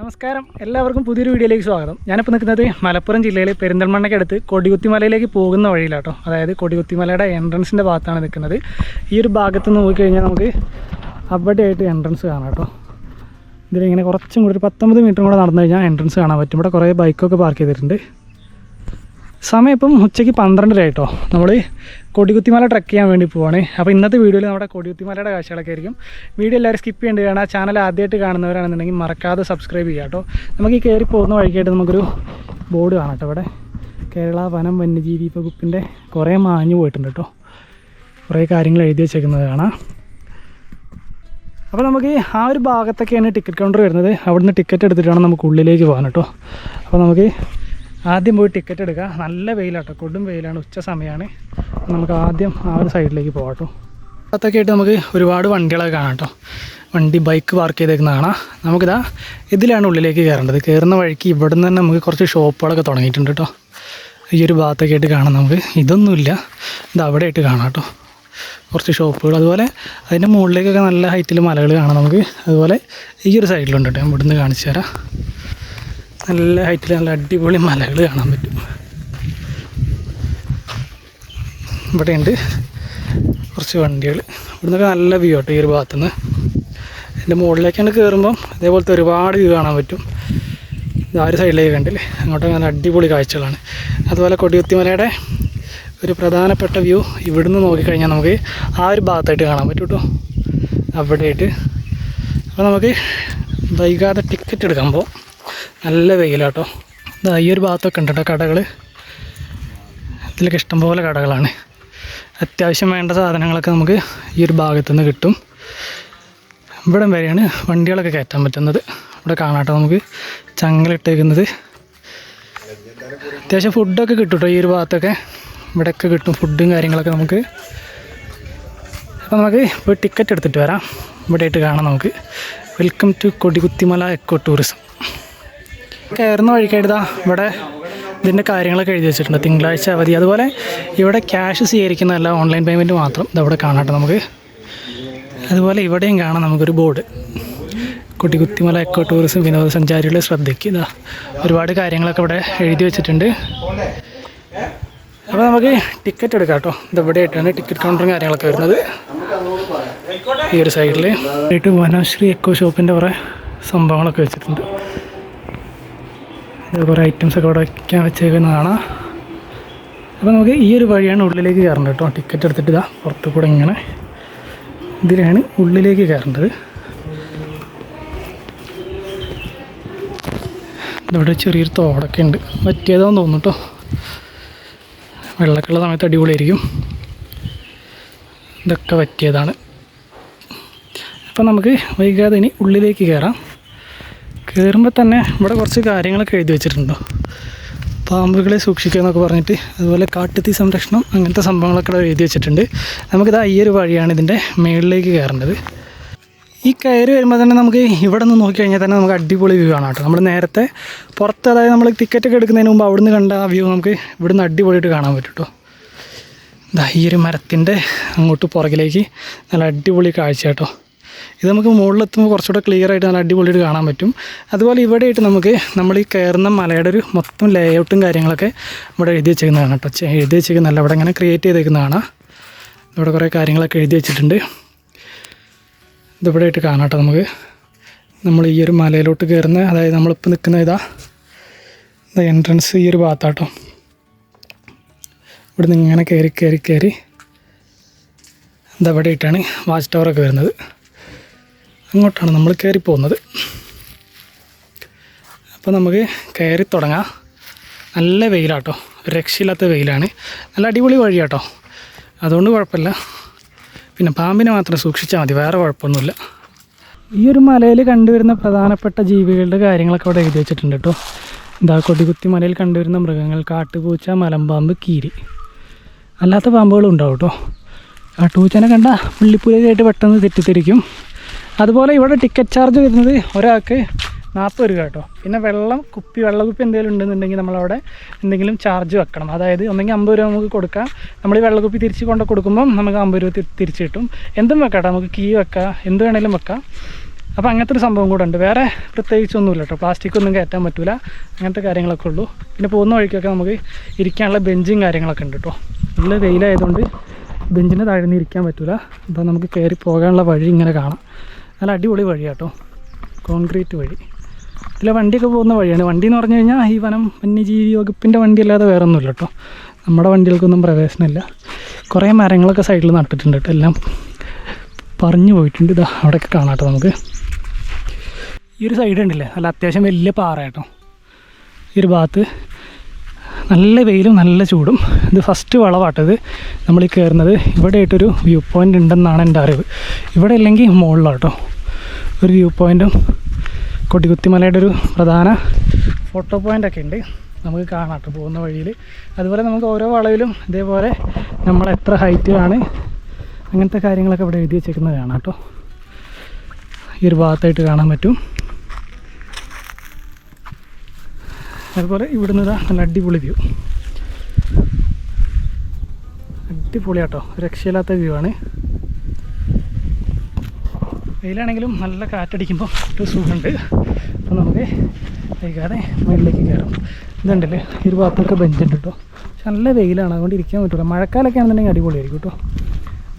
നമസ്കാരം. എല്ലാവർക്കും പുതിയൊരു വീഡിയോയിലേക്ക് സ്വാഗതം. ഞാനിപ്പോൾ നിൽക്കുന്നത് മലപ്പുറം ജില്ലയിലെ പെരിന്തൽമണ്ണയ്ക്ക് പെരിന്തൽമണ്ണയ്ക്കടുത്ത് കൊടികുത്തിമലയിലേക്ക് പോകുന്ന വഴിയിലാട്ടോ. അതായത് കൊടികുത്തിമലയുടെ എൻട്രൻസിന്റെ ഭാഗത്താണ് നിൽക്കുന്നത്. ഈ ഒരു ഭാഗത്ത് നിന്ന് നോക്കിക്കഴിഞ്ഞാൽ നമുക്ക് അവിടെയായിട്ട് എൻട്രൻസ് കാണാം കേട്ടോ. ഇതിലിങ്ങനെ കുറച്ചും കൂടി ഒരു പത്തൊമ്പത് മീറ്ററും കൂടെ നടന്നു കഴിഞ്ഞാൽ എൻട്രൻസ് കാണാൻ പറ്റും. ഇവിടെ കുറേ ബൈക്കൊക്കെ പാർക്ക് ചെയ്തിട്ടുണ്ട്. സമയം ഇപ്പം ഉച്ചയ്ക്ക് പന്ത്രണ്ടര ആയിട്ടോ നമ്മൾ കൊടികുത്തിമല ട്രക്ക് ചെയ്യാൻ വേണ്ടി പോവാണ്. അപ്പോൾ ഇന്നത്തെ വീഡിയോയിൽ നമ്മുടെ കൊടികുത്തിമലയുടെ കാഴ്ചകളൊക്കെ ആയിരിക്കും. വീഡിയോ എല്ലാവരും സ്കിപ്പ് ചെയ്യേണ്ടി വേണം ആ ചാനൽ ആദ്യമായിട്ട് കാണുന്നവരാണെന്നുണ്ടെങ്കിൽ മറക്കാതെ സബ്സ്ക്രൈബ് ചെയ്യുക കേട്ടോ. നമുക്ക് ഈ കയറി പോകുന്ന വഴിക്കായിട്ട് നമുക്കൊരു ബോർഡ് കാണാം ഇവിടെ. കേരള വനം വന്യജീവി വകുപ്പിന്റെ കുറേ മാഞ്ഞു പോയിട്ടുണ്ട് കേട്ടോ. കുറേ കാര്യങ്ങൾ എഴുതി വെച്ചേക്കുന്നത് കാണാം. അപ്പോൾ നമുക്ക് ആ ഒരു ഭാഗത്തൊക്കെയാണ് ടിക്കറ്റ് കൗണ്ടർ വരുന്നത്. അവിടുന്ന് ടിക്കറ്റ് എടുത്തിട്ട് വേണം നമുക്ക് ഉള്ളിലേക്ക് പോകാൻ കേട്ടോ. അപ്പോൾ നമുക്ക് ആദ്യം പോയി ടിക്കറ്റ് എടുക്കുക. നല്ല വെയിലാട്ടോ. കൊടും വെയിലാണ്. ഉച്ച സമയമാണ് നമുക്ക് ആദ്യം ആ ഒരു സൈഡിലേക്ക് പോകാം കേട്ടോ അകത്തൊക്കെ ആയിട്ട് നമുക്ക് ഒരുപാട് വണ്ടികളൊക്കെ കാണാം കേട്ടോ വണ്ടി ബൈക്ക് പാർക്ക് ചെയ്തേക്കുന്ന കാണാം. നമുക്കിതാ ഇതിലാണ് ഉള്ളിലേക്ക് കയറേണ്ടത്. കയറുന്ന വഴിക്ക് ഇവിടെ നിന്ന് തന്നെ നമുക്ക് കുറച്ച് ഷോപ്പുകളൊക്കെ തുടങ്ങിയിട്ടുണ്ട് കേട്ടോ ഈ ഒരു ഭാഗത്തൊക്കെ ആയിട്ട് കാണാം നമുക്ക്. ഇതൊന്നുമില്ല. ഇത് അവിടെ ആയിട്ട് കാണാം കേട്ടോ കുറച്ച് ഷോപ്പുകൾ. അതുപോലെ അതിന്റെ മുകളിലേക്കൊക്കെ നല്ല ഹൈറ്റിൽ മലകൾ കാണാം നമുക്ക്. അതുപോലെ ഈ ഒരു സൈഡിലുണ്ട് കേട്ടോ ഇവിടുന്ന് കാണിച്ചു തരാം. നല്ല ഹൈറ്റിൽ നല്ല അടിപൊളി മലകൾ കാണാൻ പറ്റും. ഇവിടെയുണ്ട് കുറച്ച് വണ്ടികൾ ഇവിടുന്നൊക്കെ നല്ല വ്യൂ കേട്ടോ ഈ ഒരു ഭാഗത്തുനിന്ന്. എന്റെ മുകളിലേക്കാണ് കയറുമ്പം ഇതേപോലത്തെ ഒരുപാട് വ്യൂ കാണാൻ പറ്റും. ഇത് ആ ഒരു സൈഡിലേക്ക് കണ്ടില്ലേ? അങ്ങോട്ടൊക്കെ നല്ല അടിപൊളി കാഴ്ചകളാണ്. അതുപോലെ കൊടിയുത്തിമലയുടെ ഒരു പ്രധാനപ്പെട്ട വ്യൂ ഇവിടുന്ന് നോക്കിക്കഴിഞ്ഞാൽ നമുക്ക് ആ ഒരു ഭാഗത്തായിട്ട് കാണാൻ പറ്റും കേട്ടോ അവിടെയായിട്ട്. അപ്പോൾ നമുക്ക് വൈകാതെ ടിക്കറ്റ് എടുക്കുമ്പോൾ നല്ല വെയിലാട്ടോ. ഇതാ ഈ ഒരു ഭാഗത്തൊക്കെ ഉണ്ട് കേട്ടോ കടകൾ ഇതിലൊക്കെ ഇഷ്ടംപോലെ കടകളാണ്. അത്യാവശ്യം വേണ്ട സാധനങ്ങളൊക്കെ നമുക്ക് ഈ ഒരു ഭാഗത്തു നിന്ന് കിട്ടും. ഇവിടെ വരെയാണ് വണ്ടികളൊക്കെ കയറ്റാൻ പറ്റുന്നത്. ഇവിടെ കാണാട്ടോ നമുക്ക് ചങ്ങലിട്ടേക്കുന്നത്. അത്യാവശ്യം ഫുഡൊക്കെ കിട്ടും കേട്ടോ ഈ ഒരു ഭാഗത്തൊക്കെ. ഇവിടെയൊക്കെ കിട്ടും ഫുഡും കാര്യങ്ങളൊക്കെ നമുക്ക്. അപ്പോൾ നമുക്ക് ഇപ്പോൾ ടിക്കറ്റ് എടുത്തിട്ട് വരാം. ഇവിടെ ആയിട്ട് കാണാം നമുക്ക്. Welcome to Kodikuthimala eco tourism കയറുന്ന വഴിക്കായിട്ടാ ഇവിടെ ഇതിന്റെ കാര്യങ്ങളൊക്കെ എഴുതി വെച്ചിട്ടുണ്ട്. തിങ്കളാഴ്ച അവധി. അതുപോലെ ഇവിടെ ക്യാഷ് സ്വീകരിക്കുന്നതല്ല ഓൺലൈൻ പേയ്മെന്റ് മാത്രം ഇതവിടെ കാണാട്ടെ നമുക്ക്. അതുപോലെ ഇവിടെയും കാണാം നമുക്കൊരു ബോർഡ് കുട്ടികുത്തിമല എക്കോ ടൂറിസം വിനോദസഞ്ചാരികളെ ശ്രദ്ധിക്കുക ഒരുപാട് കാര്യങ്ങളൊക്കെ ഇവിടെ എഴുതി വെച്ചിട്ടുണ്ട്. അപ്പോൾ നമുക്ക് ടിക്കറ്റ് എടുക്കാം കേട്ടോ. ഇതെവിടെയായിട്ടാണ് ടിക്കറ്റ് കൗണ്ടറും കാര്യങ്ങളൊക്കെ വരുന്നത്. ഈ ഒരു സൈഡിൽ ആയിട്ട് വനശ്രീ എക്കോ ഷോപ്പിന്റെ കുറേ സംഭവങ്ങളൊക്കെ വെച്ചിട്ടുണ്ട്. കുറേ ഐറ്റംസ് ഒക്കെ ഇവിടെ വയ്ക്കാൻ വെച്ചേക്കുന്നതാണ്. അപ്പോൾ നമുക്ക് ഈ ഒരു വഴിയാണ് ഉള്ളിലേക്ക് കയറേണ്ടത് കേട്ടോ. ടിക്കറ്റ് എടുത്തിട്ട് ഇതാ പുറത്തു കൂടെ ഇങ്ങനെ ഇതിലാണ് ഉള്ളിലേക്ക് കയറേണ്ടത്. ഇവിടെ ചെറിയൊരു തോടൊക്കെ ഉണ്ട്. പറ്റിയതാന്ന് തോന്നുന്നു കേട്ടോ. വെള്ളക്കുള്ള സമയത്ത് അടിപൊളിയായിരിക്കും. ഇതൊക്കെ പറ്റിയതാണ്. അപ്പം നമുക്ക് വൈകാതെ ഇനി ഉള്ളിലേക്ക് കയറാം. കയറുമ്പോൾ തന്നെ ഇവിടെ കുറച്ച് കാര്യങ്ങളൊക്കെ എഴുതി വെച്ചിട്ടുണ്ടോ? പാമ്പുകളെ സൂക്ഷിക്കുക എന്നൊക്കെ പറഞ്ഞിട്ട് അതുപോലെ കാട്ടുതീ സംരക്ഷണം അങ്ങനത്തെ സംഭവങ്ങളൊക്കെ ഇവിടെ എഴുതി വെച്ചിട്ടുണ്ട്. നമുക്കിതാ ഈ ഒരു വഴിയാണ് ഇതിന്റെ മേളിലേക്ക് കയറേണ്ടത്. ഈ കയറി വരുമ്പോൾ തന്നെ നമുക്ക് ഇവിടെ നിന്ന് നോക്കിക്കഴിഞ്ഞാൽ തന്നെ നമുക്ക് അടിപൊളി വ്യൂ ആണ് കേട്ടോ. നമ്മൾ നേരത്തെ പുറത്ത് അതായത് നമ്മൾ ടിക്കറ്റ് ഒക്കെ എടുക്കുന്നതിന് മുമ്പ് അവിടുന്ന് കണ്ട ആ വ്യൂ നമുക്ക് ഇവിടുന്ന് അടിപൊളിയായിട്ട് കാണാൻ പറ്റും കേട്ടോ. ഈ ഒരു മരത്തിന്റെ അങ്ങോട്ട് പുറകിലേക്ക് നല്ല അടിപൊളി കാഴ്ച കേട്ടോ. ഇത് നമുക്ക് മുകളിലെത്തുമ്പോൾ കുറച്ചുകൂടെ ക്ലിയർ ആയിട്ട് നല്ല അടിപൊളിയായിട്ട് കാണാൻ പറ്റും. അതുപോലെ ഇവിടെയായിട്ട് നമുക്ക് നമ്മൾ ഈ കയറുന്ന മലയുടെ ഒരു മൊത്തം ലേഔട്ടും കാര്യങ്ങളൊക്കെ ഇവിടെ എഴുതി വെച്ചേക്കുന്നതാണ് കേട്ടോ. എഴുതി വെച്ചേക്കുന്നതല്ല ഇവിടെ ഇങ്ങനെ ക്രിയേറ്റ് ചെയ്തേക്കുന്നതാണ്. ഇവിടെ കുറേ കാര്യങ്ങളൊക്കെ എഴുതി വെച്ചിട്ടുണ്ട്. ഇതിവിടെ ആയിട്ട് കാണാം കേട്ടോ നമുക്ക്. നമ്മൾ ഈ ഒരു മലയിലോട്ട് കയറുന്ന അതായത് നമ്മളിപ്പോൾ നിൽക്കുന്ന ഇതാ. എൻട്രൻസ് ഈ ഒരു ഭാഗത്താട്ടോ. ഇവിടുന്ന് ഇങ്ങനെ കയറി കയറി കയറി. ഇതവിടെ ആയിട്ടാണ് വാച്ച് ടവറൊക്കെ വരുന്നത്. അങ്ങോട്ടാണ് നമ്മൾ കയറി പോകുന്നത്. അപ്പോൾ നമുക്ക് കയറി തുടങ്ങാം. നല്ല വെയിലാട്ടോ. രക്ഷയില്ലാത്ത വെയിലാണ്. നല്ല അടിപൊളി വഴിയാട്ടോ. അതുകൊണ്ട് കുഴപ്പമില്ല. പിന്നെ പാമ്പിനെ മാത്രം സൂക്ഷിച്ചാൽ മതി. വേറെ കുഴപ്പമൊന്നുമില്ല. ഈ ഒരു മലയിൽ കണ്ടുവരുന്ന പ്രധാനപ്പെട്ട ജീവികളുടെ കാര്യങ്ങളൊക്കെ അവിടെ എഴുതി വെച്ചിട്ടുണ്ട് കേട്ടോ. എന്താ കൊടികുത്തി മലയിൽ കണ്ടുവരുന്ന മൃഗങ്ങൾ കാട്ടുപൂച്ച മലമ്പാമ്പ് കീരി. അല്ലാത്ത പാമ്പുകളും ഉണ്ടാവും കേട്ടോ. കാട്ടുപൂച്ചനെ കണ്ട പുള്ളിപ്പുലിയായിട്ട് പെട്ടെന്ന് തെറ്റിദ്ധരിക്കും. അതുപോലെ ഇവിടെ ടിക്കറ്റ് ചാർജ് വരുന്നത് ഒരാൾക്ക് നാൽപ്പത് രൂപ കേട്ടോ. പിന്നെ വെള്ളം കുപ്പി വെള്ളക്കുപ്പി എന്തെങ്കിലും ഉണ്ടെന്നുണ്ടെങ്കിൽ നമ്മളവിടെ എന്തെങ്കിലും ചാർജ് വെക്കണം. അതായത് ഒന്നെങ്കിൽ അമ്പത് രൂപ നമുക്ക് കൊടുക്കാം. നമ്മൾ ഈ വെള്ളക്കുപ്പി തിരിച്ച് കൊണ്ട് കൊടുക്കുമ്പം നമുക്ക് അമ്പത് രൂപ തിരിച്ച് കിട്ടും. എന്തും വെക്കാം നമുക്ക് കീ വെക്കാം. എന്ത് വേണേലും വെക്കാം. അപ്പോൾ അങ്ങനത്തെ ഒരു സംഭവം കൂടെ ഉണ്ട്. വേറെ പ്രത്യേകിച്ചൊന്നുമില്ല കേട്ടോ. പ്ലാസ്റ്റിക് ഒന്നും കയറ്റാൻ പറ്റില്ല അങ്ങനത്തെ കാര്യങ്ങളൊക്കെ ഉള്ളൂ. പിന്നെ പോകുന്ന വഴിക്കൊക്കെ നമുക്ക് ഇരിക്കാനുള്ള ബെഞ്ചും കാര്യങ്ങളൊക്കെ ഉണ്ട് കേട്ടോ. നല്ല വെയിലായതുകൊണ്ട് ബെഞ്ചിന് താഴ്ന്നിരിക്കാൻ പറ്റില്ല അപ്പോൾ നമുക്ക് കയറി പോകാനുള്ള വഴി ഇങ്ങനെ കാണാം. നല്ല അടിപൊളി വഴിയാട്ടോ. കോൺക്രീറ്റ് വഴി. ഇതിലെ വണ്ടിയൊക്കെ പോകുന്ന വഴിയാണ്. വണ്ടി എന്ന് പറഞ്ഞു കഴിഞ്ഞാൽ ഈ വനം വന്യജീവി വകുപ്പിന്റെ വണ്ടി അല്ലാതെ വേറെ ഒന്നുമില്ല കേട്ടോ നമ്മുടെ വണ്ടികൾക്കൊന്നും പ്രവേശനമില്ല. കുറേ മരങ്ങളൊക്കെ സൈഡിൽ നട്ടിട്ടുണ്ട് കേട്ടോ. എല്ലാം പറഞ്ഞു പോയിട്ടുണ്ട്. ഇതാ അവിടെയൊക്കെ കാണാം കേട്ടോ നമുക്ക്. ഈ ഒരു സൈഡ് ഉണ്ടല്ലേ അല്ല അത്യാവശ്യം വലിയ പാറ കേട്ടോ ഈ ഒരു ഭാഗത്ത് നല്ല വെയിലും നല്ല ചൂടും. ഇത് ഫസ്റ്റ് വളവാട്ടത് നമ്മൾ ഈ കയറുന്നത് ഇവിടെ ആയിട്ടൊരു വ്യൂ പോയിന്റ് ഉണ്ടെന്നാണ് എന്റെ അറിവ്. ഇവിടെ അല്ലെങ്കിൽ മുകളിലാട്ടോ. ഒരു വ്യൂ പോയിന്റും കൊടികുത്തിമലയുടെ ഒരു പ്രധാന ഫോട്ടോ പോയിന്റൊക്കെ ഉണ്ട്. നമുക്ക് കാണാട്ടോ പോകുന്ന വഴിയിൽ. അതുപോലെ നമുക്ക് ഓരോ വളവിലും ഇതേപോലെ നമ്മൾ എത്ര ഹൈറ്റിലാണ് അങ്ങനത്തെ കാര്യങ്ങളൊക്കെ ഇവിടെ എഴുതി വെച്ചേക്കുന്നത് കാണാം കേട്ടോ. ഈ ഒരു ഭാഗത്തായിട്ട് കാണാൻ പറ്റും. അതുപോലെ ഇവിടുന്ന് ഇതാ നല്ല അടിപൊളി വ്യൂ. അടിപൊളിയാട്ടോ. രക്ഷയില്ലാത്ത വ്യൂ ആണ്. വെയിലാണെങ്കിലും നല്ല കാറ്റടിക്കുമ്പോൾ ഒരു സുഖമുണ്ട്. അപ്പോൾ നമുക്ക് വൈകാതെ മുകളിലേക്ക് കയറാം. ഇതുണ്ടല്ലേ? ഒരു ഭാഗത്തൊക്കെ ബെഞ്ചുണ്ട് കേട്ടോ. പക്ഷെ നല്ല വെയിലാണ്. അതുകൊണ്ട് ഇരിക്കാൻ പറ്റില്ല മഴക്കാലൊക്കെ ആണെന്നുണ്ടെങ്കിൽ അടിപൊളിയായിരിക്കും കേട്ടോ.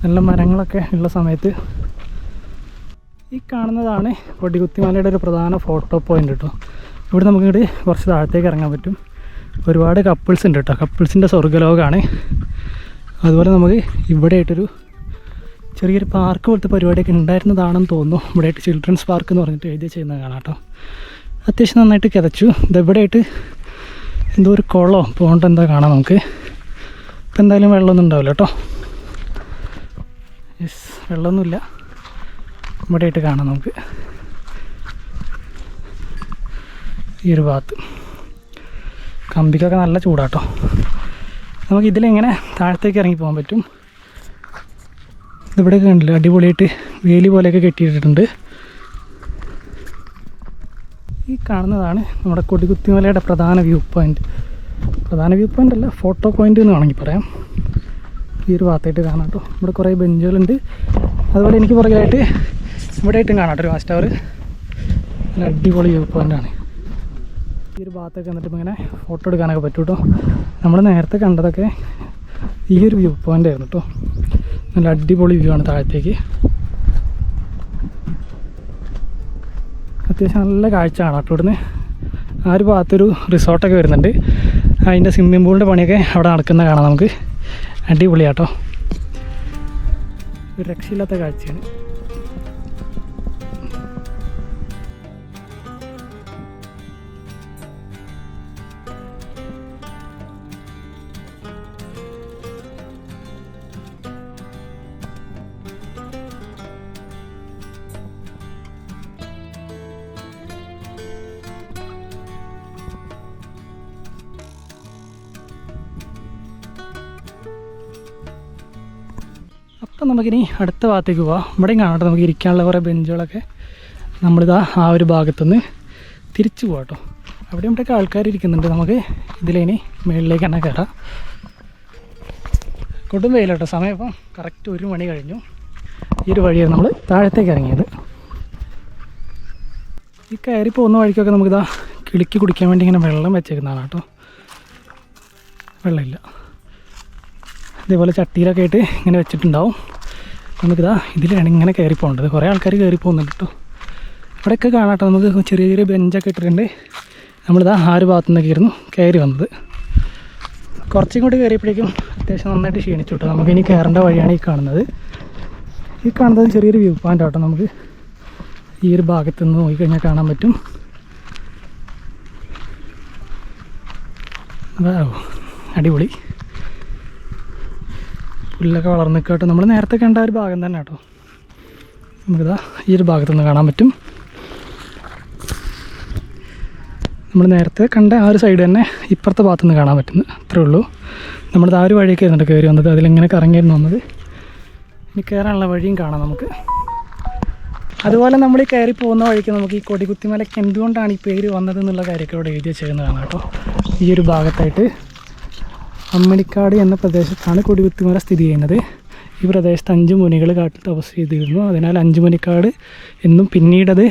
നല്ല മരങ്ങളൊക്കെ ഉള്ള സമയത്ത്. ഈ കാണുന്നതാണ് കൊടികുത്തിമലയുടെ ഒരു പ്രധാന ഫോട്ടോ പോയിന്റ് കേട്ടോ. ഇവിടെ നമുക്ക് ഇങ്ങോട്ട് കുറച്ച് താഴത്തേക്ക് ഇറങ്ങാൻ പറ്റും. ഒരുപാട് കപ്പിൾസ് ഉണ്ട് കേട്ടോ കപ്പിൾസിന്റെ സ്വർഗലോകമാണ് അതുപോലെ നമുക്ക് ഇവിടെ ആയിട്ടൊരു ചെറിയൊരു പാർക്ക് പോലത്തെ പരിപാടിയൊക്കെ ഉണ്ടായിരുന്നതാണെന്ന് തോന്നുന്നു. ഇവിടെ ആയിട്ട് ചിൽഡ്രൻസ് പാർക്ക് എന്ന് പറഞ്ഞിട്ട് എഴുതി ചെയ്യുന്നത് കാണാം കേട്ടോ അത്യാവശ്യം നന്നായിട്ട് കിതച്ചു. ഇതെവിടെയായിട്ട് എന്തോ ഒരു കുളമോ പോകണ്ട എന്താ കാണാം നമുക്ക്? ഇപ്പം എന്തായാലും വെള്ളമൊന്നും ഉണ്ടാവില്ല കേട്ടോ യെസ് വെള്ളമൊന്നുമില്ല. ഇവിടെ ആയിട്ട് കാണാം നമുക്ക്. ഈ ഒരു ഭാഗത്ത് കമ്പിക്കൊക്കെ നല്ല ചൂടാട്ടോ. നമുക്ക് ഇതിലെങ്ങനെ താഴത്തേക്ക് ഇറങ്ങി പോകാൻ പറ്റും? ഇതിവിടെയൊക്കെ കണ്ടില്ല അടിപൊളിയായിട്ട് വേലി പോലെയൊക്കെ കെട്ടിയിട്ടിട്ടുണ്ട്. ഈ കാണുന്നതാണ് നമ്മുടെ കൊടികുത്തിമലയുടെ പ്രധാന വ്യൂ പോയിന്റ്. പ്രധാന വ്യൂ പോയിന്റ് അല്ല ഫോട്ടോ പോയിന്റ് എന്ന് വേണമെങ്കിൽ പറയാം. ഈ ഒരു ഭാഗത്തായിട്ട് കാണാം കേട്ടോ. ഇവിടെ കുറേ ബെഞ്ചുകളുണ്ട്. അതുപോലെ എനിക്ക് പുറകിലായിട്ട് ഇവിടെ ആയിട്ടും കാണാം കേട്ടോ ഒരു വാച്ച് ടവർ നല്ല അടിപൊളി വ്യൂ പോയിന്റാണ് ഈ ഒരു ഭാഗത്തൊക്കെ വന്നിട്ട് ഇങ്ങനെ ഫോട്ടോ എടുക്കാനൊക്കെ പറ്റും കേട്ടോ നമ്മൾ നേരത്തെ കണ്ടതൊക്കെ ഈ ഒരു വ്യൂ പോയിന്റ് ആയിരുന്നു കേട്ടോ നല്ല അടിപൊളി വ്യൂ ആണ് താഴത്തേക്ക്. അത്യാവശ്യം നല്ല കാഴ്ച ആണ് കേട്ടോ ഇവിടുന്ന്. ആ ഒരു ഭാഗത്തൊരു റിസോർട്ടൊക്കെ വരുന്നുണ്ട്. അതിന്റെ സ്വിമ്മിംഗ് പൂളിന്റെ പണിയൊക്കെ അവിടെ നടക്കുന്ന കാണാം നമുക്ക്. അടിപൊളിയാട്ടോ ഒരു രക്ഷയില്ലാത്ത കാഴ്ചയാണ്. അപ്പം നമുക്കിനി അടുത്ത ഭാഗത്തേക്ക് പോവാം. ഇവിടെയും കാണട്ടെ നമുക്ക് ഇരിക്കാനുള്ള കുറേ ബെഞ്ചുകളൊക്കെ. നമ്മളിതാ ആ ഒരു ഭാഗത്തുനിന്ന് തിരിച്ചു പോവാം കേട്ടോ. അവിടെ ഇവിടെയൊക്കെ ആൾക്കാർ ഇരിക്കുന്നുണ്ട്. നമുക്ക് ഇതിലിനി മുകളിലേക്ക് തന്നെ കയറാം. കൊടും വെയിലോട്ടോ സമയം. ഇപ്പം കറക്റ്റ് ഒരു മണി കഴിഞ്ഞു. ഈ ഒരു വഴിയാണ് നമ്മൾ താഴത്തേക്ക് ഇറങ്ങിയത്. ഈ കയറി പോകുന്ന വഴിക്കൊക്കെ നമുക്കിതാ കിളിക്ക് കുടിക്കാൻ വേണ്ടി ഇങ്ങനെ വെള്ളം വെച്ചേക്കുന്നതാണ് കേട്ടോ. വെള്ളമില്ല. ഇതേപോലെ ചട്ടിയിലൊക്കെ ആയിട്ട് ഇങ്ങനെ വെച്ചിട്ടുണ്ടാവും. നമുക്കിതാ ഇതിലാണ് ഇങ്ങനെ കയറി പോകേണ്ടത്. കുറേ ആൾക്കാർ കയറി പോകുന്നുണ്ട് കേട്ടോ ഇവിടെയൊക്കെ കാണാട്ടോ നമുക്ക് ചെറിയ ചെറിയ ബെഞ്ചൊക്കെ ഇട്ടിട്ടുണ്ട്. നമ്മളിതാ ആ ഒരു ഭാഗത്തു നിന്നൊക്കെയായിരുന്നു കയറി വന്നത്. കുറച്ചും കൂടി കയറിയപ്പോഴേക്കും അത്യാവശ്യം നന്നായിട്ട് ക്ഷീണിച്ചു കേട്ടോ നമുക്ക് ഇനി കയറേണ്ട വഴിയാണ് ഈ കാണുന്നത്. ഈ കാണുന്നത് ചെറിയൊരു വ്യൂ പോയിന്റ് ആട്ടോ നമുക്ക്. ഈ ഒരു ഭാഗത്തു നിന്ന് നോക്കിക്കഴിഞ്ഞാൽ കാണാൻ പറ്റും. വൗ, അടിപൊളി. പുല്ലൊക്കെ വളർന്ന് കേട്ടോ നമ്മൾ നേരത്തെ കണ്ട ഒരു ഭാഗം തന്നെ കേട്ടോ. നമുക്കിതാ ഈ ഒരു ഭാഗത്തു നിന്ന് കാണാൻ പറ്റും. നമ്മൾ നേരത്തെ കണ്ട ആ ഒരു സൈഡ് തന്നെ ഇപ്പുറത്തെ ഭാഗത്തു നിന്ന് കാണാൻ പറ്റുന്നു. അത്രേ ഉള്ളൂ. നമ്മളിത് ആ ഒരു വഴിയൊക്കെ ആയിരുന്നു കയറി വന്നത്. അതിലിങ്ങനെ കറങ്ങിയിരുന്നു വന്നത്. ഇനി കയറാനുള്ള വഴിയും കാണാം നമുക്ക്. അതുപോലെ നമ്മൾ ഈ കയറി പോകുന്ന വഴിക്ക് നമുക്ക് ഈ കൊടികുത്തിമലയ്ക്ക് എന്തുകൊണ്ടാണ് ഈ പേര് വന്നത് എന്നുള്ള കാര്യമൊക്കെ ഇവിടെ എഴുതി വെച്ചേക്കുന്നതാണ് കേട്ടോ. ഈ ഒരു ഭാഗത്തായിട്ട് അമ്മണിക്കാട് എന്ന പ്രദേശത്താണ് കൊടികുത്തിമല സ്ഥിതി ചെയ്യുന്നത്. ഈ പ്രദേശത്ത് അഞ്ച് മുനികൾ കാട്ടിൽ തപസ് ചെയ്തിരുന്നു. അതിനാൽ അഞ്ചുമുനിക്കാട് എന്നും പിന്നീടത്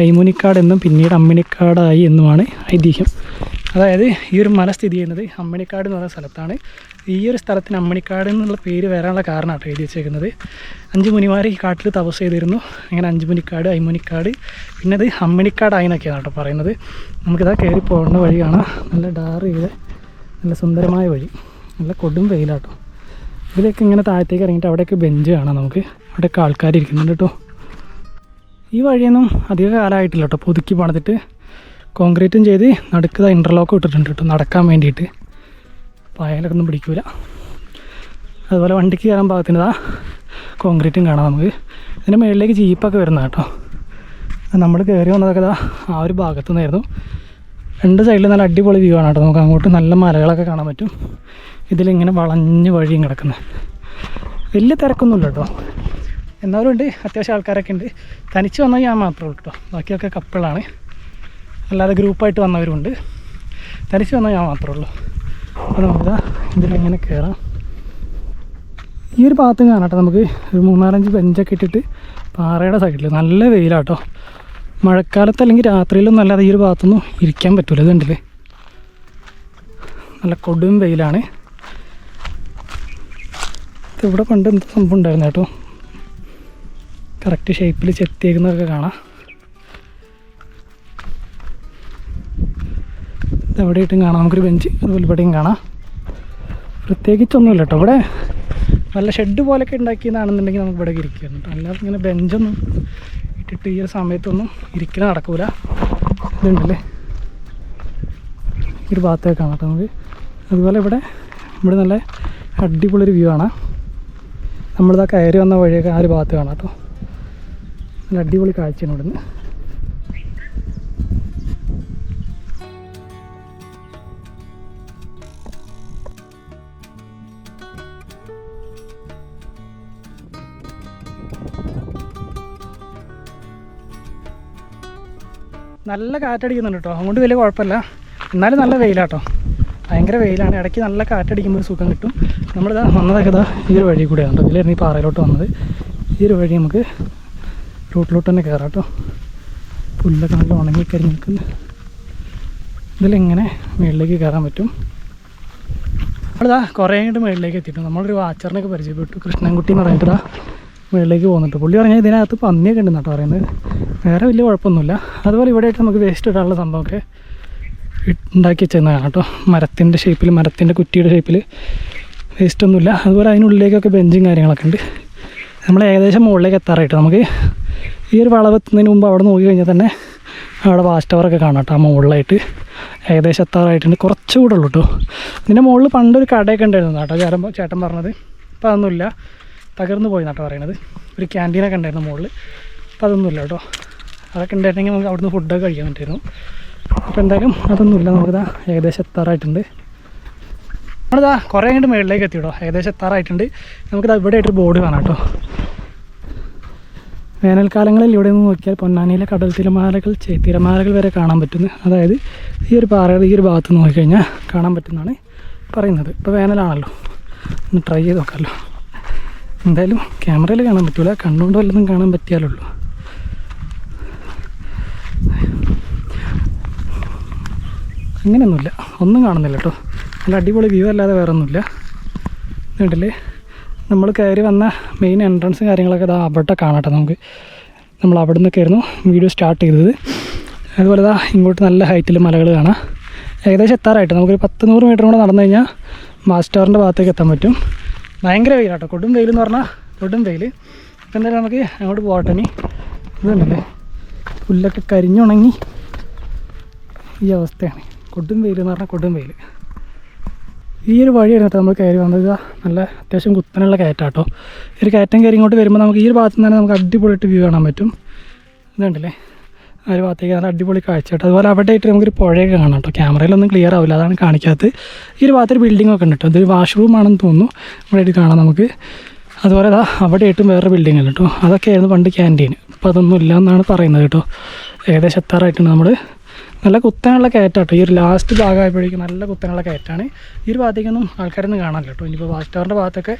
ഐമുനിക്കാട് എന്നും പിന്നീട് അമ്മിണിക്കാടായി എന്നുമാണ് ഐതിഹ്യം. അതായത് ഈ ഒരു മല സ്ഥിതി ചെയ്യുന്നത് അമ്മിണിക്കാട് എന്ന് പറയുന്ന സ്ഥലത്താണ്. ഈ ഒരു സ്ഥലത്തിന് അമ്മിണിക്കാട് എന്നുള്ള പേര് വരാനുള്ള കാരണമാണ് എഴുതി വെച്ചേക്കുന്നത്. അഞ്ച് മുനിമാർ ഈ കാട്ടിൽ തപസ് ചെയ്തിരുന്നു. അങ്ങനെ അഞ്ച് മുനിക്കാട് ഐമുനിക്കാട് പിന്നെ അത് അമ്മിണിക്കാടായി എന്നൊക്കെയാണ് കേട്ടോ പറയുന്നത്. നമുക്കിതാ കയറി പോകേണ്ട വഴി കാണാം നല്ല ഡാർ ചെയ്ത് നല്ല സുന്ദരമായ വഴി. നല്ല കൊടും വെയിലാട്ടോ. ഇതിലേക്ക് ഇങ്ങനെ താഴത്തേക്ക് ഇറങ്ങിയിട്ട് അവിടെയൊക്കെ ബെഞ്ച് കാണാം നമുക്ക്. അവിടെയൊക്കെ ആൾക്കാർ ഇരിക്കുന്നുണ്ട് കേട്ടോ ഈ വഴിയൊന്നും അധിക കാലമായിട്ടില്ല കേട്ടോ പുതുക്കി പണിതിട്ട് കോൺക്രീറ്റും ചെയ്ത് നടുക്കത ഇന്റർലോക്ക് ഇട്ടിട്ടുണ്ട് കേട്ടോ നടക്കാൻ വേണ്ടിയിട്ട്. പായലൊക്കെ ഒന്നും പിടിക്കൂല. അതുപോലെ വണ്ടിക്ക് കയറാൻ പാകത്തിന്റെതാ കോൺക്രീറ്റും കാണാം നമുക്ക്. ഇതിന്റെ മുകളിലേക്ക് ജീപ്പൊക്കെ വരുന്നത് കേട്ടോ നമ്മൾ കയറി വന്നതൊക്കെ ആ ഒരു ഭാഗത്തു നിന്നായിരുന്നു രണ്ട് സൈഡിൽ നല്ല അടിപൊളി വ്യൂ ആണ് കേട്ടോ നമുക്ക് അങ്ങോട്ട് നല്ല മലകളൊക്കെ കാണാൻ പറ്റും. ഇതിലിങ്ങനെ വളഞ്ഞ് വഴിയും കിടക്കുന്നത് വലിയ തിരക്കൊന്നുമില്ല കേട്ടോ എന്നാലും ഉണ്ട്. അത്യാവശ്യം ആൾക്കാരൊക്കെ ഉണ്ട്. തനിച്ച് വന്നാൽ ഞാൻ മാത്രമേ ഉള്ളൂ കേട്ടോ ബാക്കിയൊക്കെ കപ്പിളാണ് അല്ലാതെ ഗ്രൂപ്പായിട്ട് വന്നവരുണ്ട് തനിച്ച് വന്നാൽ ഞാൻ മാത്രമേ ഉള്ളൂ. അപ്പോൾ നമുക്ക് ഇതിലിങ്ങനെ കയറാം ഈ ഒരു ഭാഗത്തും കാണാം കേട്ടോ നമുക്ക് ഒരു മൂന്നാലഞ്ച് ബെഞ്ചൊക്കെ ഇട്ടിട്ട് പാറയുടെ സൈഡിൽ നല്ല വെയിലാട്ടോ മഴക്കാലത്ത് അല്ലെങ്കിൽ രാത്രിയിലൊന്നും അല്ലാതെ ഈ ഒരു ഭാഗത്തൊന്നും ഇരിക്കാൻ പറ്റൂല ഇതുണ്ടല്ലേ നല്ല കൊടും വെയിലാണ്. ഇത് ഇവിടെ പണ്ട് എന്ത് സംഭവം ഉണ്ടായിരുന്നു കേട്ടോ? കറക്റ്റ് ഷേപ്പിൽ ചെത്തിയേക്കുന്നതൊക്കെ കാണാം. ഇതെവിടെയായിട്ടും കാണാം നമുക്കൊരു ബെഞ്ച് അതുപോലെ ഇവിടെയും കാണാം. പ്രത്യേകിച്ചൊന്നുമില്ല കേട്ടോ. ഇവിടെ നല്ല ഷെഡ് പോലെയൊക്കെ ഉണ്ടാക്കിയതാണെന്നുണ്ടെങ്കിൽ നമുക്ക് ഇവിടെ ഇരിക്കുന്നു കേട്ടോ. അല്ലാതെ ഇങ്ങനെ ബെഞ്ചൊന്നും ഇട്ടിട്ട് ഈ ഒരു സമയത്തൊന്നും ഇരിക്കൽ നടക്കൂല. ഇതുണ്ടല്ലേ? ഈ ഒരു ഭാഗത്തേക്ക് കാണാം കേട്ടോ നമുക്ക്. അതുപോലെ ഇവിടെ ഇവിടെ നല്ല അടിപൊളി ഒരു വ്യൂ ആണ്. നമ്മളിതാ കയറി വന്ന വഴിയൊക്കെ ആ ഒരു ഭാഗത്ത് കാണാം കേട്ടോ. നല്ല അടിപൊളി കാഴ്ചയാണ് ഇവിടുന്ന്. നല്ല കാറ്റടിക്കുന്നുണ്ട് കേട്ടോ അങ്ങോട്ട് വലിയ കുഴപ്പമില്ല. എന്നാലും നല്ല വെയിലാട്ടോ. ഭയങ്കര വെയിലാണ്. ഇടയ്ക്ക് നല്ല കാറ്റടിക്കുമ്പോൾ സുഖം കിട്ടും. നമ്മളിതാ വന്നതൊക്കെ ഇതാ ഈ ഒരു വഴി കൂടെയാണ് കേട്ടോ ഇതിലായിരുന്നു ഈ പാറയിലോട്ട് വന്നത്. ഈ ഒരു വഴി നമുക്ക് റൂട്ടിലോട്ട് തന്നെ കയറാം കേട്ടോ പുല്ലൊക്കെ നല്ല ഉണങ്ങിക്കരിഞ്ഞ് നിൽക്കുന്നു. ഇതിലെങ്ങനെ മുകളിലേക്ക് കയറാൻ പറ്റും. നമ്മളിതാ കുറേ കഴിഞ്ഞിട്ട് മുകളിലേക്ക് എത്തിയിട്ടുണ്ട്. നമ്മളൊരു വാച്ചറിനൊക്കെ പരിചയപ്പെട്ടു. കൃഷ്ണൻകുട്ടി എന്ന് പറഞ്ഞിട്ട് മുകളിലേക്ക് പോകുന്നുണ്ട്. പുള്ളി പറഞ്ഞാൽ ഇതിനകത്ത് പന്നിയൊക്കെ ഉണ്ടെന്ന് കേട്ടോ പറയുന്നത്. വേറെ വലിയ കുഴപ്പമൊന്നുമില്ല. അതുപോലെ ഇവിടെ ആയിട്ട് നമുക്ക് വേസ്റ്റ് ഇടാനുള്ള സംഭവമൊക്കെ ഉണ്ടാക്കി വെച്ചതാണ് കേട്ടോ മരത്തിന്റെ ഷേപ്പിൽ മരത്തിന്റെ കുറ്റിയുടെ ഷേപ്പിൽ വേസ്റ്റ് ഒന്നുമില്ല. അതുപോലെ അതിനുള്ളിലേക്കൊക്കെ ബെഞ്ചും കാര്യങ്ങളൊക്കെ ഉണ്ട്. നമ്മൾ ഏകദേശം മുകളിലേക്ക് എത്താറായിട്ട് നമുക്ക് ഈ ഒരു വളവ് എത്തുന്നതിന് മുമ്പ് അവിടെ നോക്കി കഴിഞ്ഞാൽ തന്നെ അവിടെ വാച്ച് ടവറൊക്കെ കാണാം കേട്ടോ ആ മുകളിലായിട്ട് ഏകദേശം എത്താറായിട്ടുണ്ട്. കുറച്ചുകൂടെ ഉള്ളൂ കേട്ടോ ഇതിന്റെ മുകളിൽ പണ്ടൊരു കടയൊക്കെ ഉണ്ടായിരുന്നു കേട്ടോ ചേട്ടൻ ചേട്ടൻ പറഞ്ഞത്. ഇപ്പോൾ അതൊന്നുമില്ല. തകർന്നു പോയി കേട്ടോ പറയണത്. ഒരു ക്യാന്റീനൊക്കെ ഉണ്ടായിരുന്നു മുകളിൽ അപ്പോൾ അതൊന്നുമില്ല കേട്ടോ. അതൊക്കെ ഉണ്ടായിരുന്നെങ്കിൽ നമുക്ക് അവിടുന്ന് ഫുഡൊക്കെ കഴിക്കാൻ പറ്റുമായിരുന്നു അപ്പോൾ എന്തായാലും അതൊന്നുമില്ല നമുക്കിതാ ഏകദേശം എത്താറായിട്ടുണ്ട്. നമ്മളിതാ കുറേ അങ്ങോട്ട് മുകളിലേക്ക് എത്തിയിട്ടോ ഏകദേശം എത്താറായിട്ടുണ്ട്. നമുക്കിതാ ഇവിടെ ആയിട്ടൊരു ബോർഡ് കാണാം കേട്ടോ. വേനൽക്കാലങ്ങളിൽ ഇവിടെ നിന്ന് നോക്കിയാൽ പൊന്നാനിയിലെ കടൽ തിരമാലകൾ തിരമാലകൾ വരെ കാണാൻ പറ്റുന്നു അതായത് ഈ ഒരു പാറയുടെ ഈ ഒരു ഭാഗത്ത് നോക്കിക്കഴിഞ്ഞാൽ കാണാൻ പറ്റുന്നതാണ് പറയുന്നത്. ഇപ്പോൾ വേനലാണല്ലോ. ഒന്ന് ട്രൈ ചെയ്ത് നോക്കാമല്ലോ. എന്തായാലും ക്യാമറയിൽ കാണാൻ പറ്റില്ല കണ്ണുകൊണ്ട് വല്ലതും കാണാൻ പറ്റിയാലുള്ളൂ. അങ്ങനെയൊന്നുമില്ല. ഒന്നും കാണുന്നില്ല കേട്ടോ. നല്ല അടിപൊളി വ്യൂ അല്ലാതെ വേറെ ഒന്നുമില്ല കണ്ടില്ലേ? നമ്മൾ കയറി വന്ന മെയിൻ എൻട്രൻസ് കാര്യങ്ങളൊക്കെ ഇതാ അവിടെ കാണട്ടെ നമുക്ക്. നമ്മൾ അവിടെ നിന്നൊക്കെയായിരുന്നു വീഡിയോ സ്റ്റാർട്ട് ചെയ്തത്. അതുപോലെ ഇതാ ഇങ്ങോട്ട് നല്ല ഹൈറ്റിൽ മലകൾ കാണാം. ഏകദേശം എത്താറായിട്ട്? നമുക്കൊരു പത്ത് നൂറ് മീറ്റർ കൂടെ നടന്നു കഴിഞ്ഞാൽ മാസ്റ്റാറിന്റെ ഭാഗത്തേക്ക് എത്താൻ പറ്റും. ഭയങ്കര വെയിലാട്ടോ. കൊടും വെയിൽ എന്ന് പറഞ്ഞാൽ കൊടും വെയിൽ. ഇപ്പം എന്തായാലും നമുക്ക് അങ്ങോട്ട് പോകട്ടെ ഇനി. ഇതുണ്ടല്ലേ പുല്ലൊക്കെ കരിഞ്ഞുണങ്ങി. ഈ അവസ്ഥയാണ്. കൊടും വെയിൽ എന്ന് പറഞ്ഞാൽ കൊടും വെയിൽ. ഈ ഒരു വഴിയാണ് കേട്ടോ നമ്മൾ കയറി വന്നത് നല്ല അത്യാവശ്യം കുത്തനുള്ള കയറ്റാട്ടോ. ഈ ഒരു കയറ്റം കയറി ഇങ്ങോട്ട് വരുമ്പോൾ നമുക്ക് ഈ ഒരു ഭാഗത്ത് നിന്ന് തന്നെ നമുക്ക് അടിപൊളിയായിട്ട് വ്യൂ കാണാൻ പറ്റും. ഇതുണ്ടല്ലേ ആ ഒരു ഭാഗത്തേക്ക് നല്ല അടിപൊളി കാഴ്ച കേട്ടോ അതുപോലെ അവിടെ ആയിട്ട് നമുക്കൊരു പുഴയൊക്കെ കാണാം കേട്ടോ. ക്യാമറയിലൊന്നും ക്ലിയർ ആവില്ല. അതാണ് കാണിക്കാത്തത്. ഈ ഒരു ഭാഗത്തൊരു ബിൽഡിംഗ് ഒക്കെ ഉണ്ട് കേട്ടോ. ഇതൊരു വാഷ്റൂം ആണെന്ന് തോന്നുന്നു. ഇവിടെ ആയിട്ട് കാണാം നമുക്ക്. അതുപോലെ അതാ അവിടെ ആയിട്ടും വേറെ ബിൽഡിംഗ് അല്ല കേട്ടോ. അതൊക്കെയായിരുന്നു പണ്ട് ക്യാന്റീൻ ഇപ്പോൾ അതൊന്നും ഇല്ല എന്നാണ് പറയുന്നത് കേട്ടോ. ഏകദേശം എത്താറായിട്ടുണ്ട് നമ്മൾ നല്ല കുത്തനുള്ള കയറ്റാട്ടോ ഈ ഒരു ലാസ്റ്റ് ഭാഗമായപ്പോഴേക്കും നല്ല കുത്തനുള്ള കയറ്റാണ്. ഈ ഒരു ഭാഗത്തേക്കൊന്നും ആൾക്കാരൊന്നും കാണാനില്ല കേട്ടോ. ഇനിയിപ്പോൾ വാച്ച് ടവറിന്റെ ഭാഗത്തൊക്കെ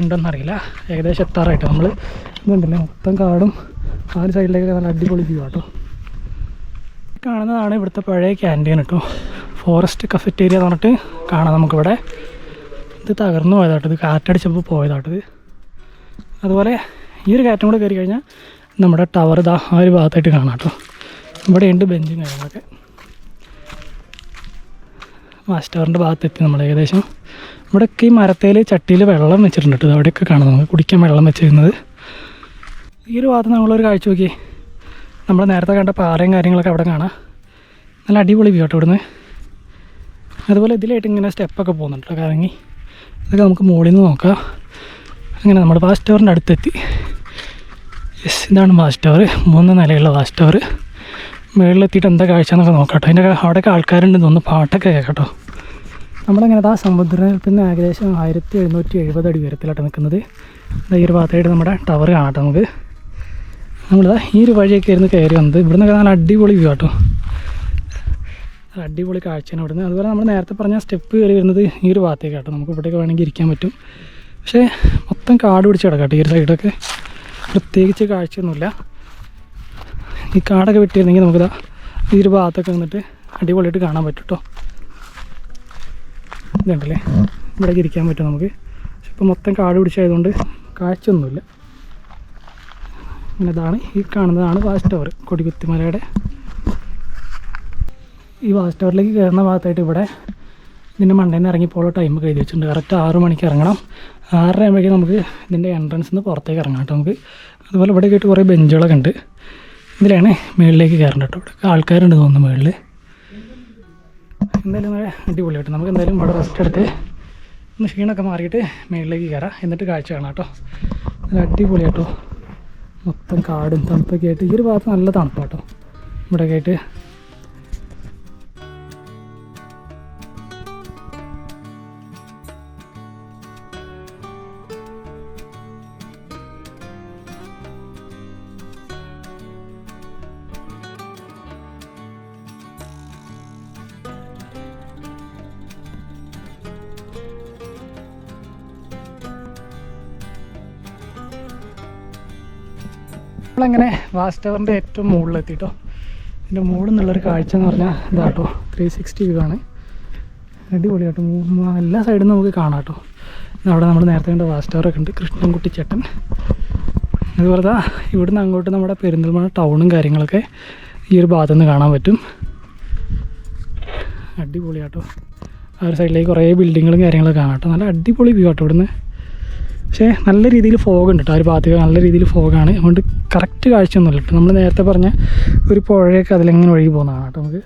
ഉണ്ടോയെന്ന് അറിയില്ല. ഏകദേശം എത്താറായിട്ട് നമ്മൾ ഇതുണ്ടല്ലേ? മൊത്തം കാടും ആ ഒരു സൈഡിലേക്ക് നല്ല അടിപൊളി വ്യൂ കേട്ടോ. കാണുന്നതാണ് ഇവിടുത്തെ പഴയ ക്യാന്റീൻ കേട്ടോ ഫോറസ്റ്റ് കഫറ്റേരിയ എന്ന് പറഞ്ഞിട്ട് കാണാം നമുക്കിവിടെ. ഇത് തകർന്നു പോയതാട്ടോ. ഇത് കാറ്റടിച്ചപ്പോൾ പോയതാട്ടോ ഇത്. അതുപോലെ ഈ ഒരു കയറ്റം കൂടെ കയറി കഴിഞ്ഞാൽ നമ്മുടെ ടവർ ഇതാ ആ ഒരു ഭാഗത്തായിട്ട് കാണാം കേട്ടോ. ഇവിടെ ഉണ്ട് ബെഞ്ചും കാര്യങ്ങളൊക്കെ. ടവറിന്റെ ഭാഗത്തെത്തി നമ്മൾ ഏകദേശം. ഇവിടെയൊക്കെ ഈ മരത്തേൽ ചട്ടിയിൽ വെള്ളം വെച്ചിട്ടുണ്ട് കേട്ടോ. അവിടെയൊക്കെ കാണാം നമുക്ക് കുടിക്കാൻ വെള്ളം വെച്ചിരുന്നത്. ഈ ഒരു ഭാഗത്ത് നമ്മളൊരു കാഴ്ച നോക്കി നമ്മൾ നേരത്തെ കണ്ട പാറയും കാര്യങ്ങളൊക്കെ അവിടെ കാണാം. നല്ല അടിപൊളി വ്യൂ കേട്ടോ ഇവിടുന്ന്. അതുപോലെ ഇതിലായിട്ട് ഇങ്ങനെ സ്റ്റെപ്പൊക്കെ പോകുന്നുണ്ട് കേട്ടോ കറങ്ങി. ഇതൊക്കെ നമുക്ക് മുകളിൽ നിന്ന് നോക്കാം. അങ്ങനെ നമ്മൾ വാച്ച് ടവറിന്റെ അടുത്തെത്തി. യെസ് ഇതാണ് വാച്ച് ടവർ മൂന്ന് നിലയുള്ള വാച്ച് ടവർ മുകളിലെത്തിയിട്ട് എന്താ കാഴ്ച എന്നൊക്കെ നോക്കാം കേട്ടോ അതിന്റെ അവിടെയൊക്കെ ആൾക്കാരുണ്ടെന്ന് തോന്നുന്നു പാട്ടൊക്കെ കേൾക്കട്ടോ നമ്മളങ്ങനെ ആ സമുദ്രനിരപ്പിൽ നിന്ന് ഏകദേശം ആയിരത്തി എഴുന്നൂറ്റി എഴുപത് അടി ഉയരത്തിലാട്ടോ നിൽക്കുന്നത്. ഈ ഒരു ഭാഗത്തായിട്ട് നമ്മുടെ ടവർ കാണാം നമുക്ക്. നമ്മളിതാ ഈ ഒരു വഴിയൊക്കെ ആയിരുന്നു കയറി വന്നത്. ഇവിടുന്ന് നല്ല അടിപൊളി വ്യൂ കേട്ടോ അടിപൊളി കാഴ്ചയാണ് ഇവിടുന്ന്. അതുപോലെ നമ്മൾ നേരത്തെ പറഞ്ഞ സ്റ്റെപ്പ് കയറി വരുന്നത് ഈ ഒരു ഭാഗത്തേക്ക് കേട്ടോ നമുക്ക് ഇവിടേക്ക് വേണമെങ്കിൽ ഇരിക്കാൻ പറ്റും. പക്ഷേ മൊത്തം കാട് പിടിച്ച് കിടക്കാം ഈ ഒരു സൈഡൊക്കെ പ്രത്യേകിച്ച് കാഴ്ചയൊന്നുമില്ല. ഈ കാടൊക്കെ വെട്ടിയിരുന്നെങ്കിൽ നമുക്കിതാ ഈ ഒരു ഭാഗത്തൊക്കെ വന്നിട്ട് അടിപൊളിയായിട്ട് കാണാൻ പറ്റും കേട്ടോ ഇതുണ്ടല്ലേ? ഇവിടേക്ക് ഇരിക്കാൻ പറ്റും നമുക്ക്. പക്ഷെ ഇപ്പോൾ മൊത്തം കാട് പിടിച്ചായതുകൊണ്ട് കാഴ്ചയൊന്നുമില്ല. ഇതാണ് ഈ കാണുന്നതാണ് വാച്ച് ടവർ കൊടികുത്തിമലയുടെ ഈ വാച്ച് ടവറിലേക്ക് കയറുന്ന ഭാഗത്തായിട്ട് ഇവിടെ ഇതിന്റെ മണ്ടയിൽ നിന്ന് ടൈം എഴുതി വെച്ചിട്ടുണ്ട്. കറക്റ്റ് ആറ് മണിക്ക് ഇറങ്ങണം. ആറര ആകുമ്പോഴേക്കും നമുക്ക് ഇതിന്റെ എൻട്രൻസിൽ നിന്ന് പുറത്തേക്ക് ഇറങ്ങാം കേട്ടോ നമുക്ക്. അതുപോലെ ഇവിടെ കേട്ട് കുറേ ബെഞ്ചുകളൊക്കെ ഉണ്ട്. ഇതിലാണ് മുകളിലേക്ക് കയറേണ്ടത് കേട്ടോ ഇവിടെ. ആൾക്കാരുണ്ട് തോന്നുന്നു മുകളിൽ എന്തായാലും നല്ല അടിപൊളിയായിട്ട് നമുക്ക് എന്തായാലും ഇവിടെ റെസ്റ്റ് എടുത്ത് ഒന്ന് ക്ഷീണമൊക്കെ മാറിയിട്ട് മുകളിലേക്ക് കയറാം. എന്നിട്ട് കാഴ്ച കാണാം കേട്ടോ. നല്ല അടിപൊളിയാട്ടോ മൊത്തം കാടും തണുപ്പൊക്കെ ആയിട്ട് ഈ ഒരു ഭാഗത്ത് നല്ല തണുപ്പാട്ടോ. ഇവിടെ ആയിട്ട് വാച്ച് ടവറിന്റെ ഏറ്റവും മുകളിലെത്തിട്ടോ. ഇതിന്റെ മുകളിൽ നിന്നുള്ളൊരു കാഴ്ച എന്ന് പറഞ്ഞാൽ ഇതാട്ടോ ത്രീ സിക്സ്റ്റി വ്യൂ ആണ്. അടിപൊളി കേട്ടോ മൂ- എല്ലാ നിന്ന് നമുക്ക് കാണാം കേട്ടോ അവിടെ നമ്മൾ നേരത്തെ കണ്ട വാച്ച് ടവറൊക്കെ ഉണ്ട് കൃഷ്ണൻകുട്ടി ചേട്ടൻ. അതുപോലെ ദാ ഇവിടുന്ന് അങ്ങോട്ട് നമ്മുടെ പെരിന്തൽമണ്ണ ടൗണും കാര്യങ്ങളൊക്കെ ഈ ഒരു ഭാഗത്തു നിന്ന് കാണാൻ പറ്റും. അടിപൊളി കേട്ടോ ആ ഒരു സൈഡിലേക്ക് കുറേ ബിൽഡിങ്ങുകളും കാര്യങ്ങളൊക്കെ കാണാം കേട്ടോ നല്ല അടിപൊളി വ്യൂ ആട്ടോ ഇവിടുന്ന്. പക്ഷേ നല്ല രീതിയിൽ ഫോഗ് ഉണ്ട് കേട്ടോ ആ ഒരു ഭാഗത്തേക്ക് നല്ല രീതിയിൽ ഫോഗാണ് അതുകൊണ്ട് കറക്റ്റ് കാഴ്ചയൊന്നുമില്ല. ഇപ്പം നമ്മൾ നേരത്തെ പറഞ്ഞ ഒരു പുഴയൊക്കെ അതിലെങ്ങനെ ഒഴുകി പോകുന്നതാണ്. കേട്ടോ നമുക്ക്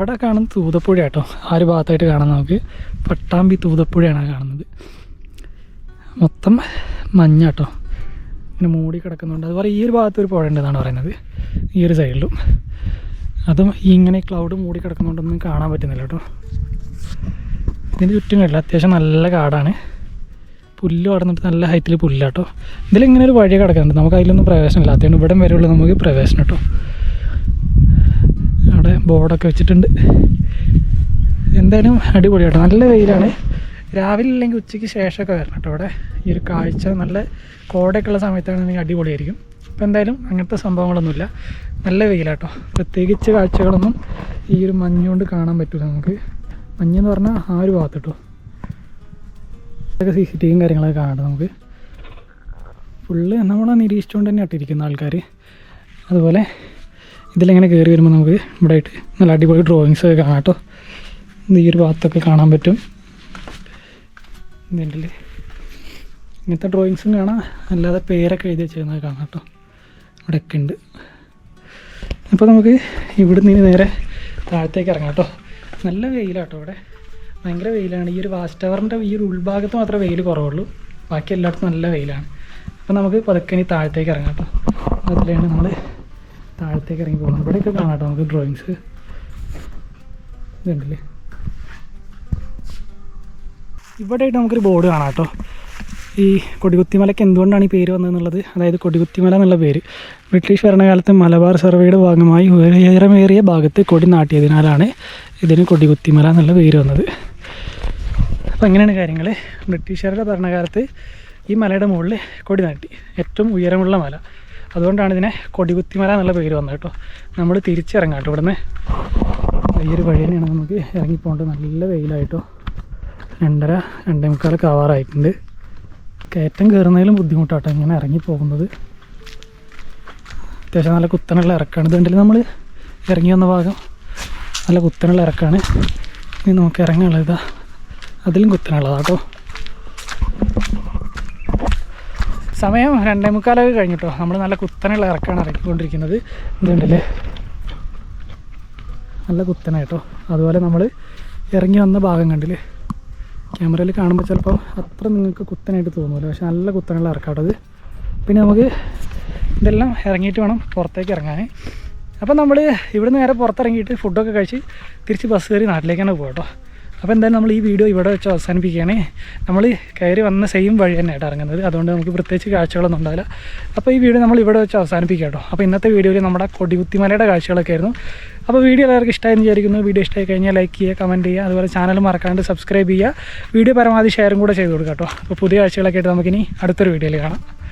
അവിടെ കാണുന്ന തൂതപ്പുഴ കേട്ടോ ആ ഒരു ഭാഗത്തായിട്ട് കാണാം നമുക്ക് പട്ടാമ്പി തൂതപ്പുഴയാണ് കാണുന്നത്. മൊത്തം മഞ്ഞ കേട്ടോ ഇങ്ങനെ മൂടി കിടക്കുന്നുണ്ട്. അതുപോലെ ഈ ഒരു ഭാഗത്ത് ഒരു പുഴ ഉണ്ടെന്നാണ് പറയുന്നത്. ഈ ഒരു സൈഡിലും. അതും ഇങ്ങനെ ക്ലൗഡ് മൂടി കിടക്കുന്നതുകൊണ്ടൊന്നും കാണാൻ പറ്റുന്നില്ല കേട്ടോ. ഇതിന് ചുറ്റും കണ്ടില്ല അത്യാവശ്യം നല്ല കാടാണ്. പുല്ല് കടന്നിട്ട് നല്ല ഹൈറ്റിൽ പുല്ലാട്ടോ. ഇതിലിങ്ങനെ ഒരു വഴി കിടക്കുന്നുണ്ട്. നമുക്ക് അതിലൊന്നും പ്രവേശനമില്ല. അതുകൊണ്ട് ഇവിടം വരെയുള്ളൂ നമുക്ക് പ്രവേശനം കേട്ടോ. അവിടെ ബോർഡൊക്കെ വെച്ചിട്ടുണ്ട്. എന്തായാലും അടിപൊളിയാട്ടോ നല്ല വെയിലാണ്. രാവിലെ അല്ലെങ്കിൽ ഉച്ചയ്ക്ക് ശേഷമൊക്കെ വരണം കേട്ടോ അവിടെ ഈ ഒരു കാഴ്ച നല്ല കോടയൊക്കെ ഉള്ള സമയത്താണെന്നുണ്ടെങ്കിൽ അടിപൊളിയായിരിക്കും. അപ്പോൾ എന്തായാലും അങ്ങനത്തെ സംഭവങ്ങളൊന്നുമില്ല. നല്ല വെയിലാട്ടോ പ്രത്യേകിച്ച് കാഴ്ചകളൊന്നും ഈ ഒരു മഞ്ഞുകൊണ്ട് കാണാൻ പറ്റില്ല നമുക്ക്. മഞ്ഞെന്ന് പറഞ്ഞാൽ ആ ഒരു ഭാഗത്ത് കേട്ടോ. ഇതൊക്കെ സി സി ടി വിയും കാര്യങ്ങളൊക്കെ കാണാം നമുക്ക്. ഫുള്ള് നമ്മളെ നിരീക്ഷിച്ചുകൊണ്ട് തന്നെ ഇട്ടിരിക്കുന്ന ആൾക്കാർ അതുപോലെ ഇതിലിങ്ങനെ കയറി വരുമ്പോൾ നമുക്ക് ഇവിടെ ആയിട്ട് നല്ല അടിപൊളി ഡ്രോയിങ്സ് ഒക്കെ കാണാം കേട്ടോ. ഈ ഒരു ഭാഗത്തൊക്കെ കാണാൻ പറ്റും. ഇതിന്റെ ഇങ്ങനത്തെ ഡ്രോയിങ്സും കാണാം. അല്ലാതെ പേരൊക്കെ എഴുതി വെച്ചിരുന്നത് കാണാം കേട്ടോ. ഇവിടെയൊക്കെ ഉണ്ട്. അപ്പോൾ നമുക്ക് ഇവിടുന്ന് ഇനി നേരെ താഴത്തേക്ക് ഇറങ്ങാം കേട്ടോ. നല്ല വെയിലാട്ടോ ഇവിടെ. ഭയങ്കര വെയിലാണ്. ഈ ഒരു വാച്ച് ടവറിന്റെ ഈ ഒരു ഉൾഭാഗത്ത് മാത്രമേ വെയിൽ കുറവുള്ളൂ. ബാക്കി എല്ലായിടത്തും നല്ല വെയിലാണ്. അപ്പോൾ നമുക്ക് പതുക്കെ ഇനി താഴത്തേക്ക് ഇറങ്ങാം കേട്ടോ. അതിലാണ് നമ്മൾ താഴത്തേക്ക് ഇറങ്ങി പോകുന്നത് ഇവിടെയൊക്കെ കാണാം കേട്ടോ നമുക്ക് ഡ്രോയിങ്സ് ഇതുണ്ടല്ലേ? ഇവിടെയായിട്ട് നമുക്കൊരു ബോർഡ് കാണാം കേട്ടോ. ഈ കൊടികുത്തിമലയ്ക്ക് എന്തുകൊണ്ടാണ് ഈ പേര് വന്നതെന്നുള്ളത്? അതായത് കൊടികുത്തിമല എന്നുള്ള പേര്. ബ്രിട്ടീഷ് ഭരണകാലത്ത് മലബാർ സർവേയുടെ ഭാഗമായി ഉയരമേറിയ ഭാഗത്ത് കൊടി നാട്ടിയതിനാലാണ് ഇതിന് കൊടികുത്തിമല എന്നുള്ള പേര് വന്നത്. അപ്പോൾ അങ്ങനെയാണ് കാര്യങ്ങൾ. ബ്രിട്ടീഷുകാരുടെ ഭരണകാലത്ത് ഈ മലയുടെ മുകളിൽ കൊടി നാട്ടി. ഏറ്റവും ഉയരമുള്ള മല. അതുകൊണ്ടാണ് ഇതിനെ കൊടികുത്തിമല എന്നുള്ള പേര് വന്നത് കേട്ടോ. നമ്മൾ തിരിച്ചിറങ്ങാം കേട്ടോ. ഇവിടുന്ന് ഈ ഒരു വഴി തന്നെയാണ് നമുക്ക് ഇറങ്ങിപ്പോകേണ്ടത്. നല്ല വെയിലായിട്ടോ. രണ്ടര രണ്ടേ മുക്കാലൊക്കെ ആവാറായിട്ടുണ്ട്. കയറ്റം കയറുന്നതിലും ബുദ്ധിമുട്ടാട്ടോ ഇങ്ങനെ ഇറങ്ങി പോകുന്നത് അത്യാവശ്യം നല്ല കുത്തനുള്ള ഇറക്കാണ്. ഇതുണ്ടെങ്കിൽ നമ്മൾ ഇറങ്ങി വന്ന ഭാഗം നല്ല കുത്തനുള്ള ഇറക്കാണ്. ഇനി നമുക്ക് ഇതാ. അതിലും കുത്തനുള്ളതാ കേട്ടോ സമയം രണ്ടേ മുക്കാലൊക്കെ കഴിഞ്ഞിട്ടോ. നമ്മൾ നല്ല കുത്തനുള്ള ഇറക്കാണ് ഇറക്കിക്കൊണ്ടിരിക്കുന്നത്. ഇതുണ്ടല്ലേ? നല്ല കുത്തന കേട്ടോ അതുപോലെ നമ്മൾ ഇറങ്ങി വന്ന ഭാഗം കണ്ടില്ലേ? ക്യാമറയിൽ കാണുമ്പോൾ ചിലപ്പോൾ അത്ര നിങ്ങൾക്ക് കുത്തനായിട്ട് തോന്നുമല്ലോ പക്ഷെ നല്ല കുത്തനുള്ള ഇറക്കാട്ടത് പിന്നെ നമുക്ക് ഇതെല്ലാം ഇറങ്ങിയിട്ട് വേണം പുറത്തേക്ക് ഇറങ്ങാൻ അപ്പം നമ്മൾ ഇവിടെ നേരെ പുറത്തിറങ്ങിയിട്ട് ഫുഡൊക്കെ കഴിച്ച് തിരിച്ച് ബസ് കയറി നാട്ടിലേക്കാണ് പോകട്ടോ അപ്പോൾ എന്തായാലും നമ്മൾ ഈ വീഡിയോ ഇവിടെ വെച്ച് അവസാനിപ്പിക്കുകയാണ്. നമ്മൾ കയറി വന്ന സെയിം വഴി തന്നെ ആയിട്ട് ഇറങ്ങുന്നത്. അതുകൊണ്ട് നമുക്ക് പ്രത്യേകിച്ച് കാഴ്ചകളൊന്നും ഉണ്ടാവില്ല. അപ്പോൾ ഈ വീഡിയോ നമ്മൾ ഇവിടെ വെച്ച് അവസാനിപ്പിക്കാം കേട്ടോ. അപ്പോൾ ഇന്നത്തെ വീഡിയോയിൽ നമ്മുടെ കൊടികുത്തിമലയുടെ കാഴ്ചകളൊക്കെ ആയിരുന്നു അപ്പോൾ വീഡിയോ എല്ലാവർക്കും ഇഷ്ടമായെന്ന് വിചാരിക്കുന്നു. വീഡിയോ ഇഷ്ടമായി കഴിഞ്ഞാൽ ലൈക്ക് ചെയ്യുക കമന്റ് ചെയ്യുക അതുപോലെ ചാനൽ മറക്കാണ്ട് സബ്സ്ക്രൈബ് ചെയ്യുക. വീഡിയോ പരമാവധി ഷെയറും കൂടെ ചെയ്ത് കൊടുക്കാം കേട്ടോ. അപ്പോൾ പുതിയ കാഴ്ചകളൊക്കെ ആയിട്ട് നമുക്കിനി അടുത്തൊരു വീഡിയോയിൽ കാണാം.